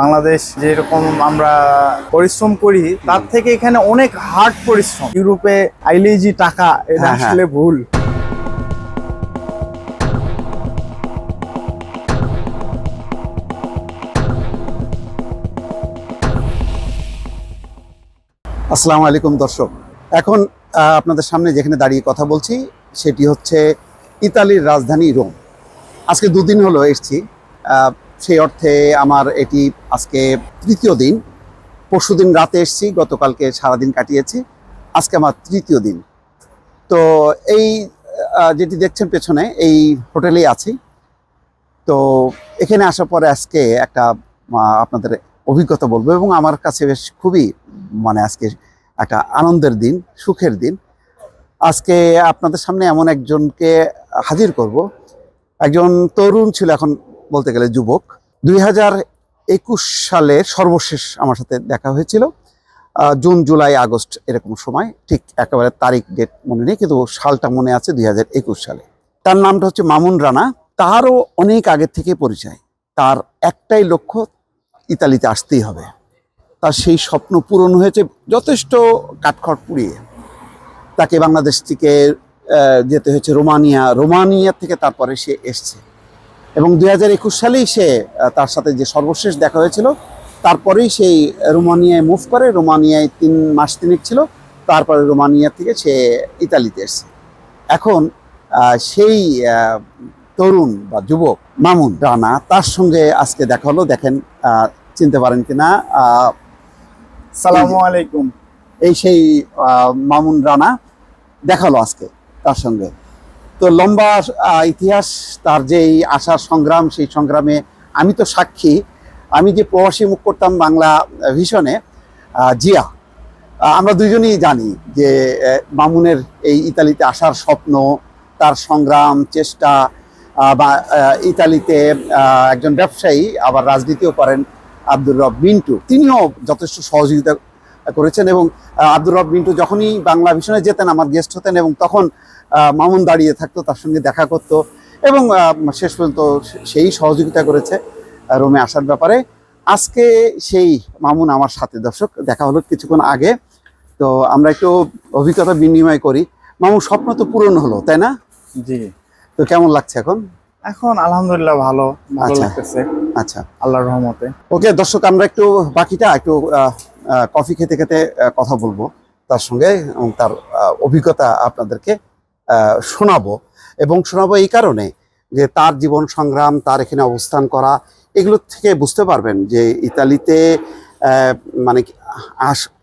বাংলাদেশ যেরকম আমরা পরিশ্রম করি তার থেকে এখানে অনেক হার্ড পরিশ্রম। ইউরোপে আইলেই যে টাকা এটা হ্যাঁ, হ্যাঁ। আসলে ভুল। আসসালামু আলাইকুম দর্শক। এখন আপনাদের সামনে যেখানে দাঁড়িয়ে কথা বলছি সেটি হচ্ছে ইতালির রাজধানী রোম। আজকে দুদিন হলো এসছি। সেই অর্থে আমার এটি আজকে তৃতীয় দিন। পরশুদিন রাতে এসছি, গতকালকে সারাদিন কাটিয়েছি। আজকে আমার তৃতীয় দিন। তো এই যেটি দেখছেন পেছনে, এই হোটেলেই আছি। তো এখানে আসার পরে আজকে একটা আপনাদের অভিজ্ঞতা বলব এবং আমার কাছে বেশ খুবই মানে আজকে একটা আনন্দের দিন, সুখের দিন। আজকে আপনাদের সামনে এমন একজনকে হাজির করব। একজন তরুণ ছিল এখন বলতে গেলে যুবক। দুই হাজার একুশ সালের সর্বশেষ আমার সাথে দেখা হয়েছিল। জুন, জুলাই, আগস্ট এরকম সময়, ঠিক একেবারে তারিখ ডেট মনে নেই, কিন্তু সালটা মনে আছে দুই হাজার একুশ সালে। তার নামটা হচ্ছে মামুন রানা। তারও অনেক আগের থেকে পরিচয়। তার একটাই লক্ষ্য, ইতালিতে আসতেই হবে। তার সেই স্বপ্ন পূরণ হয়েছে যথেষ্ট কাঠখড় পুড়িয়ে। তাকে বাংলাদেশ থেকে যেতে হয়েছে রোমানিয়া। রোমানিয়া থেকে তারপরে সে এসছে। এবং দুই হাজার একুশ সালেই সে তার সাথে যে সর্বশেষ দেখা হয়েছিল তারপরেই সেই রোমানিয়ায় মুভ করে রোমানিয়ায় তিন মাস তিনেক ছিল তারপরে রোমানিয়া থেকে সে ইতালিতে এসছে। এখন সেই তরুণ বা যুবক মামুন রানা তার সঙ্গে আজকে দেখা হলো। দেখেন চিনতে পারেন কিনা সালামু আলাইকুম। এই সেই মামুন রানা দেখাল আজকে তার সঙ্গে। তো লম্বা ইতিহাস, তার যে এই আশার সংগ্রাম, সেই সংগ্রামে আমি তো সাক্ষী। আমি যে প্রবাসী মুখ করতাম বাংলা ভিশনে জিয়া। আমরা দুজনেই জানি যে মামুনের এই ইতালিতে আসার স্বপ্ন, তার সংগ্রাম, চেষ্টা বা ইতালিতে একজন ব্যবসায়ী, আবার রাজনীতিও করেন আব্দুর রব মিন্টু। তিনিও যথেষ্ট সহযোগিতা করেছেন এবং আব্দুর রব মিন্টু যখনই বাংলা ভিশনে যেতেন, আমার গেস্ট হতেন এবং তখন মামুন দাঁড়িয়ে থাকতো তার সঙ্গে দেখা করতো এবং শেষ পর্যন্ত সেই সহযোগিতা করেছে রোমে আসার ব্যাপারে। আজকে সেই মামুন আমার সাথে দর্শক দেখা হলো কিছুক্ষণ আগে। তো আমরা একটু অভিজ্ঞতা বিনিময় করি। মামুন স্বপ্ন তো পূরণ হলো তাই না? জি। তো কেমন লাগছে এখন? এখন আলহামদুলিল্লাহ ভালো ভালো আচ্ছা। লাগতেছে। আচ্ছা। আল্লাহর রহমতে। ওকে দর্শক আমরা একটু বাকিটা একটু কফি খেতে খেতে কথা বলব। তার সঙ্গে এবং তার অভিজ্ঞতা আপনাদেরকে শোনাবো। এবং শোনাবো এই কারণে যে তার জীবন সংগ্রাম, তার এখানে অবস্থান করা, এগুলো থেকে বুঝতে পারবেন যে ইতালিতে মানে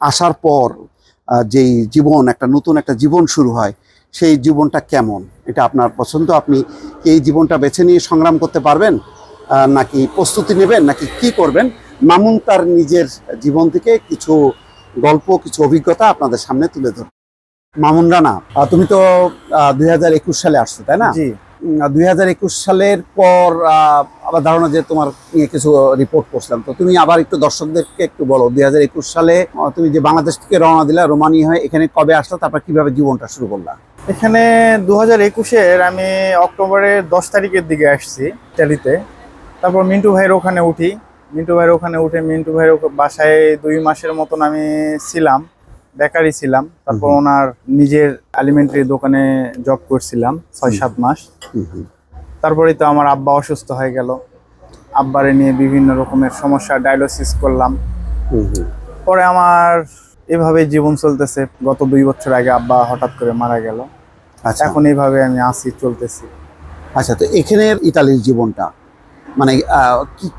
আসার পর যেই জীবন, একটা নতুন একটা জীবন শুরু হয়, সেই জীবনটা কেমন? এটা আপনার পছন্দ? আপনি এই জীবনটা বেছে নিয়ে সংগ্রাম করতে পারবেন? নাকি প্রস্তুতি নেবেন? নাকি কি করবেন? মামুন তার নিজের জীবন থেকে কিছু গল্প, কিছু অভিজ্ঞতা আপনাদের সামনে তুলে ধর মামুন রানা তুমি তো দুই হাজার একুশ সালে আসছো তাই না? জি। দুই হাজার একুশ সালের পর আবার ধারণা যে তোমার নিয়ে কিছু রিপোর্ট করছিলাম। তো তুমি আবার একটু দর্শকদেরকে একটু বলো দুই হাজার একুশ সালে তুমি যে বাংলাদেশ থেকে রওনা দিলা রোমানিয়া হয়ে এখানে কবে আসলা তারপর কীভাবে জীবনটা শুরু করলা? এখানে দু হাজার একুশের আমি অক্টোবরের দশ তারিখের দিকে আসছি ইটালিতে তারপর মিন্টু ভাইয়ের ওখানে উঠি। মিন্টু ভাইয়ের ওখানে উঠে মিন্টু ভাইয়ের বাসায় দুই মাসের মতন আমি ছিলাম। বেকারি ছিলাম তারপর ওনার নিজের অ্যালিমেন্টারি দোকানে জব করছিলাম ছয় সাত মাস। তারপরেই তো আমার আব্বা অসুস্থ হয়ে গেল। আব্বারে নিয়ে বিভিন্ন রকমের সমস্যা ডায়ালিসিস করলাম। পরে আমার এভাবে জীবন চলতেছে। গত দুই বছর আগে আব্বা হঠাৎ করে মারা গেল। আচ্ছা। এখন এইভাবে আমি আসি চলতেছি। আচ্ছা তো এখানের ইতালির জীবনটা মানে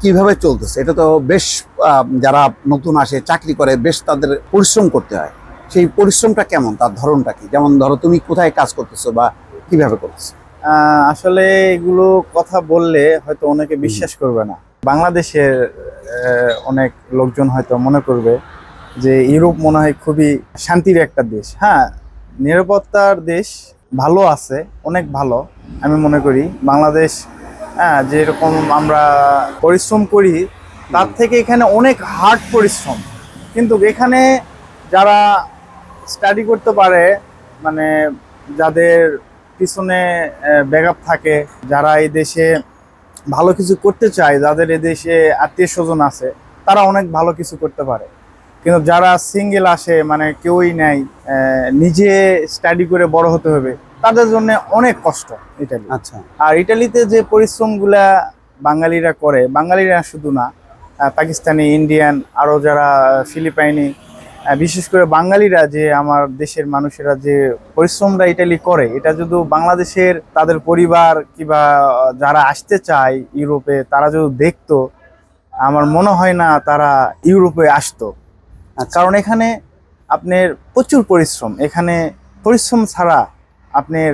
কীভাবে চলতেছে? এটা তো বেশ যারা নতুন আসে চাকরি করে বেশ তাদের পরিশ্রম করতে হয়। সেই পরিশ্রমটা কেমন? তার ধরনটা কি? যেমন ধরো তুমি কোথায় কাজ করতেছো বা কীভাবে করতেছো? আসলে এগুলো কথা বললে হয়তো অনেকে বিশ্বাস করবে না। বাংলাদেশের অনেক লোকজন হয়তো মনে করবে যে ইউরোপ মনে হয় খুবই শান্তির একটা দেশ। হ্যাঁ নিরাপত্তার দেশ ভালো আছে অনেক ভালো আমি মনে করি। বাংলাদেশ হ্যাঁ যেরকম আমরা পরিশ্রম করি তার থেকে এখানে অনেক হার্ড পরিশ্রম। কিন্তু এখানে যারা স্টাডি করতে পারে মানে যাদের পিছনে ব্যাকআপ থাকে যারা এই দেশে ভালো কিছু করতে চায় যাদের এই দেশে আত্মীয় স্বজন আছে তারা অনেক ভালো কিছু করতে পারে। কিন্তু যারা সিঙ্গেল আসে মানে কেউই নেই নিজে স্টাডি করে বড় হতে হবে তাদের জন্য অনেক কষ্ট ইটালি আচ্ছা। আর ইটালিতে যে পরিশ্রমগুলা বাঙালিরা করে বাঙালিরা শুধু না পাকিস্তানি ইন্ডিয়ান আরও যারা ফিলিপাইনি বিশেষ করে বাঙালিরা যে আমার দেশের মানুষেরা যে পরিশ্রমটা ইটালি করে এটা যদি বাংলাদেশের তাদের পরিবার কিংবা যারা আসতে চায় ইউরোপে তারা যদি দেখতো আমার মনে হয় না তারা ইউরোপে আসতো। আচ্ছা। কারণ এখানে আপনার প্রচুর পরিশ্রম এখানে পরিশ্রম ছাড়া আপনার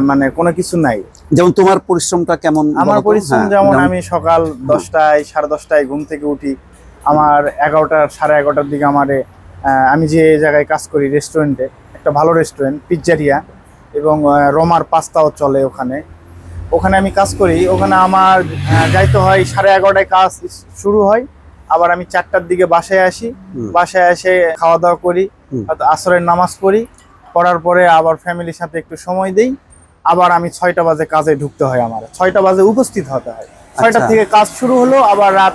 মানে কোনো কিছু নাই। যেমন তোমার পরিশ্রমটা কেমন আমার পরিশ্রম হ্যাঁ, যেমন আমি সকাল দশটায় সাড়ে দশটায় ঘুম থেকে উঠি আমার এগারোটা সাড়ে এগারোটার দিকে আমার আমি যে জায়গায় কাজ করি রেস্টুরেন্টে একটা ভালো রেস্টুরেন্ট পিজ্জারিয়া এবং রোমার পাস্তাও চলে ওখানে। ওখানে আমি কাজ করি ওখানে আমার যাইতে হয় সাড়ে এগারোটায় কাজ শুরু হয় আবার আমি চারটার দিকে বাসায় আসি বাসায় এসে খাওয়া দাওয়া করি আসরের নামাজ পড়ি পড়ার পরে আবার ফ্যামিলির সাথে একটু সময় দেই আবার আমি ছয়টা বাজে কাজে ঢুকতে হয় আমার। ছয়টা বাজে উপস্থিত হতে হয়। ছয়টা আচ্ছা। থেকে কাজ শুরু হলো আবার রাত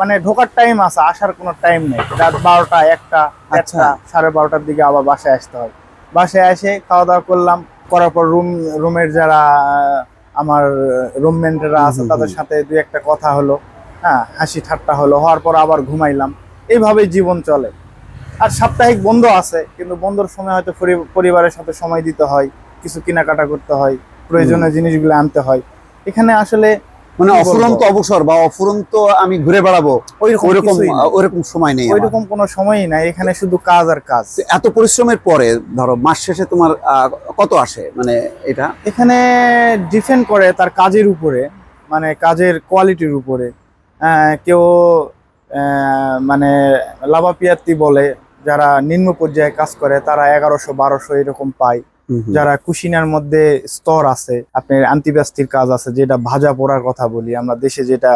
মানে ঢোকার টাইম আছে আসার কোনো টাইম নেই। রাত বারোটা একটা আচ্ছা। একটা সাড়ে বারোটার দিকে আবার বাসায় আসতে হয়। বাসায় এসে খাওয়া দাওয়া করলাম করার পর রুম রুমের যারা আমার রুমমেন্টরা আছে তাদের সাথে দুই একটা কথা হলো হ্যাঁ হাসি ঠাট্টা হলো হওয়ার পর আবার ঘুমাইলাম। এইভাবেই জীবন চলে। আর সাপ্তাহিক বন্ধ আছে কিন্তু বন্ধর সময় হয়তো পরিবারের সাথে সময় দিতে হয় কিছু কেনাকাটা করতে হয় প্রয়োজনীয় জিনিসগুলো আনতে হয়। এখানে আসলে মানে অফুরন্ত অবসর বা অফুরন্ত আমি ঘুরে বেড়াবো ওইরকম ওইরকম সময় নেই ওইরকম কোনো সময়ই নাই এখানে শুধু কাজ আর কাজ। এত পরিশ্রমের পরে ধরো মাস শেষে তোমার কত আসে মানে এটা? এখানে ডিপেন্ড করে তার কাজের উপরে মানে কাজের কোয়ালিটির উপরে। কেউ মানে লাভাপিয়াতি বলে যারা নিম্ন পর্যায়ে কাজ করে তারা এগারোশো বারোশো এরকম পায়। যারা কুশিনার মধ্যে স্তর আছে আপনার আন্তিব্যস্তির কাজ আছে যেটা ভাজা পোড়ার কথা বলি আমরা দেশে যেটা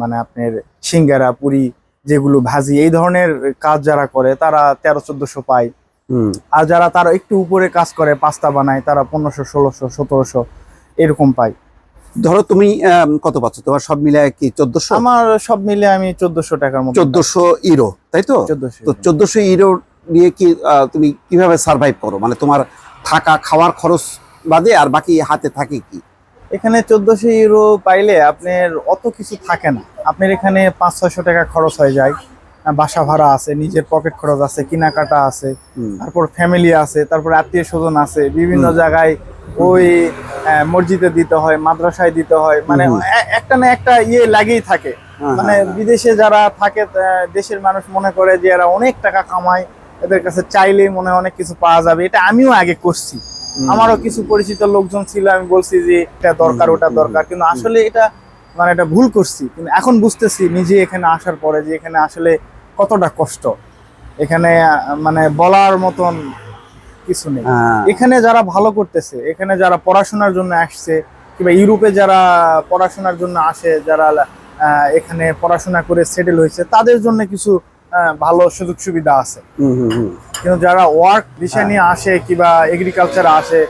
মানে আপনার সিঙ্গারা পুরি যেগুলো ভাজি এই ধরনের কাজ যারা করে তারা তেরো চোদ্দশো পায়। আর যারা তারা একটু উপরে কাজ করে পাস্তা বানায় তারা পনেরোশো ষোলোশো সতেরোশো এরকম পায়। ধরো তুমি কত পাচ্ছ? তোমার সব মিলে কি চোদ্দশো? আমার সব মিলে আমি চোদ্দশো টাকার মতো চোদ্দশো ইরো তাই তো? চোদ্দশো তো চোদ্দশো ইরো নিয়ে কি তুমি কীভাবে সার্ভাইভ করো? মানে তোমার থাকা খাওয়ার খরচ বাদে আর বাকি হাতে থাকে কি? এখানে চোদ্দশো ইউরো পাইলে আপনার অত কিছু থাকে না। আপনার এখানে পাঁচ ছয়শো টাকা খরচ হয়ে যায়। বাসা ভাড়া আছে নিজের পকেট খরচ আছে কেনাকাটা আছে তারপর ফ্যামিলি আছে তারপর আত্মীয় স্বজন আছে বিভিন্ন জায়গায় ওই মসজিদে দিতে হয় মাদ্রাসায় দিতে হয় মানে একটা না একটা ইয়ে লাগেই থাকে। হ্যাঁ, মানে হ্যাঁ, হ্যাঁ। বিদেশে যারা থাকে দেশের মানুষ মনে করে যে এরা অনেক টাকা কামায় এদের কাছে চাইলেই মনে হয় অনেক কিছু পাওয়া যাবে। এটা আমিও আগে করছি। আমারও কিছু পরিচিত লোকজন ছিল আমি বলছি যে এটা দরকার ওটা দরকার। কিন্তু আসলে এটা মানে এটা ভুল করছি। কিন্তু এখন বুঝতেছি নিজে এখানে আসার পরে যে এখানে আসলে কতটা কষ্ট। এখানে মানে বলার মতন কিছু নেই। হ্যাঁ, এখানে যারা ভালো করতেছে এখানে যারা পড়াশোনার জন্য আসছে কিংবা ইউরোপে যারা পড়াশোনার জন্য আসে যারা এখানে পড়াশোনা করে সেটেল হয়েছে তাদের জন্য কিছু ভালো সুযোগ সুবিধা আছে। কিন্তু যারা ওয়ার্ক বিষয় হ্যাঁ। নিয়ে আসে কিংবা এগ্রিকালচারে আসে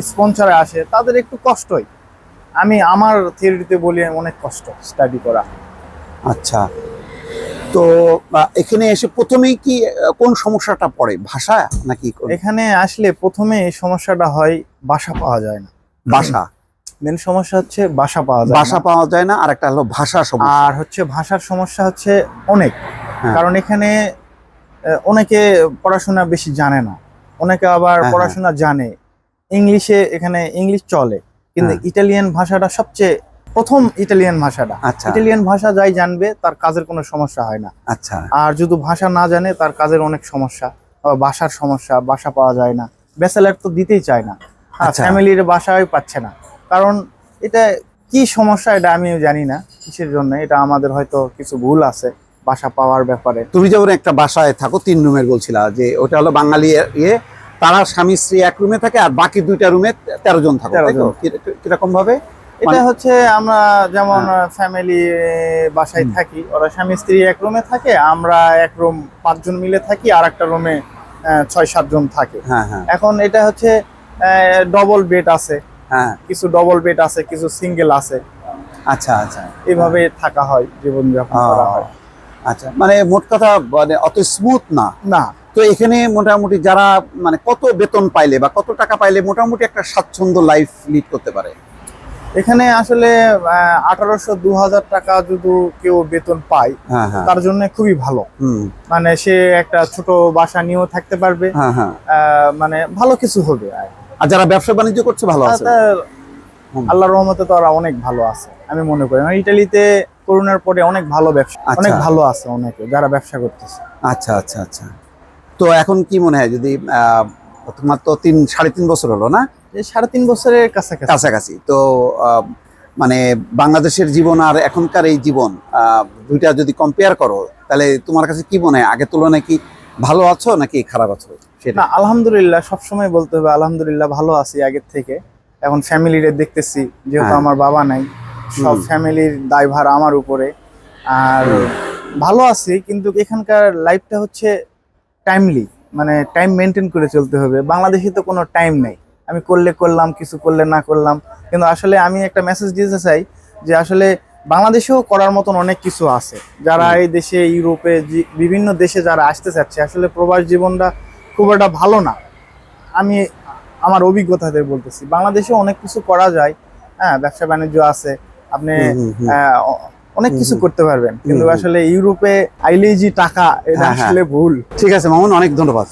স্পন্সারে আসে তাদের একটু কষ্টই। আমি আমার থিওরিতে বলি অনেক কষ্ট স্টাডি করা। আচ্ছা। তো এখানে এসে প্রথমেই কি কোন সমস্যাটা পড়ে? ভাষা নাকি এখানে আসলে প্রথমে এই সমস্যাটা হয় বাসা পাওয়া যায় না। বাসা? মেন সমস্যা হচ্ছে বাসা পাওয়া যায় বাসা পাওয়া যায় না আর একটা হলো ভাষা সমস্যা। আর হচ্ছে ভাষার সমস্যা হচ্ছে অনেক। হ্যাঁ। কারণ এখানে অনেকে পড়াশোনা বেশি জানে না। অনেকে আবার হ্যাঁ, পড়াশোনা জানে। ইংলিশে এখানে ইংলিশ চলে কিন্তু হ্যাঁ। ইটালিয়ান ভাষাটা সবচেয়ে প্রথম ইটালিয়ান ভাষাটা। আচ্ছা। ইটালিয়ান ভাষা যাই জানবে তার কাজের কোনো সমস্যা হয় না। আচ্ছা। আর যদি ভাষা না জানে তার কাজের অনেক সমস্যা বাসার সমস্যা বাসা পাওয়া যায় না। ব্যাচেলার তো দিতেই চায় না। আচ্ছা। ফ্যামিলির বাসায় পাচ্ছে না। কারণ এটা কি সমস্যা এটা আমিও জানি না কিসের জন্য এটা আমাদের হয়তো কিছু ভুল আছে। বাসা পাওয়ার ব্যাপারে। তুমি যেমন একটা বাসায় থাকো তিন রুমের বলছিলা যে ওটা হলো বাঙালি ইয়ে তারা স্বামী স্ত্রী এক রুমে থাকে আর বাকি দুইটা রুমে তেরো জন থাকো 13 তাই তো? জন। কি- কীরকম ভাবে? এটা মানে- হচ্ছে আমরা যেমন। ফ্যামিলি বাসায় থাকি ওরা স্বামী স্ত্রী এক রুমে থাকে আমরা এক রুম পাঁচজন মিলে থাকি আর একটা রুমে ছয় সাতজন থাকে। হ্যাঁ হ্যাঁ। এখন এটা হচ্ছে ডবল বেড আছে। হ্যাঁ। কিছু ডবল বেড আছে কিছু সিঙ্গেল আছে। আচ্ছা আচ্ছা। এভাবে থাকা হয় জীবনযাপন করা হয়। আচ্ছা মানে মোট কথা মানে অত স্মুথ না। না। তো এখানে মোটামুটি যারা মানে কত বেতন পাইলে বা কত টাকা পাইলে মোটামুটি একটা স্বাচ্ছন্দ্য লাইফ লিড করতে পারে? এখানে আসলে আঠারোশো দু হাজার টাকা যদি কেউ বেতন পায় হ্যাঁ হ্যাঁ। তার জন্য খুবই ভালো। মানে সে একটা ছোট বাসা নিয়েও থাকতে পারবে। হ্যাঁ আহ, মানে ভালো কিছু হবে আর যারা ব্যবসা বাণিজ্য করছে ভালো আছে। আল্লাহর রহমতে তো ওরা অনেক ভালো আছে। আমি মনে করি। ইটালিতে করোনার পরে অনেক ভালো ব্যবসা আচ্ছা। অনেক ভালো আছে অনেকে যারা ব্যবসা করতেছে। আচ্ছা আচ্ছা আচ্ছা। তো এখন কি মনে হয় যদি আহ, তোমার তো তিন সাড়ে তিন বছর হলো না? সাড়ে তিন বছরের কাছাকাছি। কাছাকাছি। তো মানে বাংলাদেশের জীবন আর এখনকার এই জীবন দুইটা যদি কম্পেয়ার করো তাহলে তোমার কাছে কি মনে হয়? আগের তুলনায় কি ভালো আছো নাকি খারাপ আছো? সেটা। আলহামদুলিল্লাহ সবসময় বলতে হবে আলহামদুলিল্লাহ ভালো আছি আগের থেকে। এখন ফ্যামিলিরে দেখতেছি যেহেতু হ্যাঁ। আমার বাবা নাই। সব ফ্যামিলির দায়ভার আমার উপরে। আর ভালো আছি কিন্তু এখানকার লাইফটা হচ্ছে টাইমলি মানে টাইম মেনটেন করে চলতে হবে। বাংলাদেশে তো কোনো টাইম নেই। আমি করলে করলাম কিছু করলে না করলাম। কিন্তু আসলে আমি একটা মেসেজ দিতে চাই যে আসলে বাংলাদেশেও করার মতন অনেক কিছু আছে। যারা এই দেশে ইউরোপে বিভিন্ন দেশে যারা আসতে চাচ্ছে আসলে প্রবাস জীবনটা খুব একটা ভালো না। আমি আমার অভিজ্ঞতাতে বলতেছি বাংলাদেশে অনেক কিছু করা যায়। হ্যাঁ ব্যবসা বাণিজ্য আছে। আপনি অনেক কিছু করতে পারবেন। কিন্তু। আসলে ইউরোপে আইলেই যে টাকা এটা হ্যাঁ, হ্যাঁ। আসলে ভুল। ঠিক আছে মামুন অনেক ধন্যবাদ।